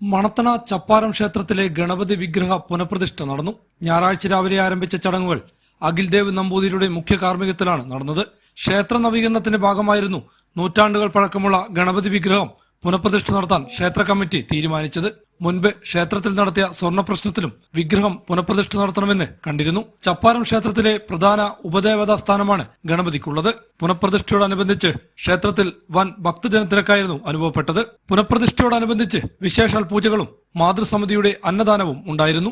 മണത്തണ ചപ്പാരം ക്ഷേത്രത്തിലെ ഗണപതി വിഗ്രഹ പുനഃപ്രതിഷ്ഠ നടന്നു. ഞായറാഴ്ച രാവിലെ ആരംഭിച്ച ചടങ്ങുകൾ അഖിൽദേവ് നമ്പൂതിരിയുടെ മുഖ്യ കാർമ്മികത്തിലാണ് നടന്നത്. ക്ഷേത്ര നവീകരണത്തിന്റെ ഭാഗമായിരുന്നു നൂറ്റാണ്ടുകൾ പഴക്കമുള്ള ഗണപതി വിഗ്രഹം പുനഃപ്രതിഷ്ഠ നടത്താൻ ക്ഷേത്ര കമ്മിറ്റി തീരുമാനിച്ചത്. മുൻപ് ക്ഷേത്രത്തിൽ നടത്തിയ സ്വർണ പ്രശ്നത്തിലും വിഗ്രഹം പുനഃപ്രതിഷ്ഠ നടത്തണമെന്ന് കണ്ടിരുന്നു. ചപ്പാരം ക്ഷേത്രത്തിലെ പ്രധാന ഉപദേവതാ സ്ഥാനമാണ് ഗണപതിക്കുള്ളത്. പുനഃപ്രതിഷ്ഠയോടനുബന്ധിച്ച് ക്ഷേത്രത്തിൽ വൻ ഭക്തജനത്തിരക്കായിരുന്നു അനുഭവപ്പെട്ടത്. പുനഃപ്രതിഷ്ഠയോടനുബന്ധിച്ച് വിശേഷാൽ പൂജകളും മാതൃസമിതിയുടെ അന്നദാനവും ഉണ്ടായിരുന്നു.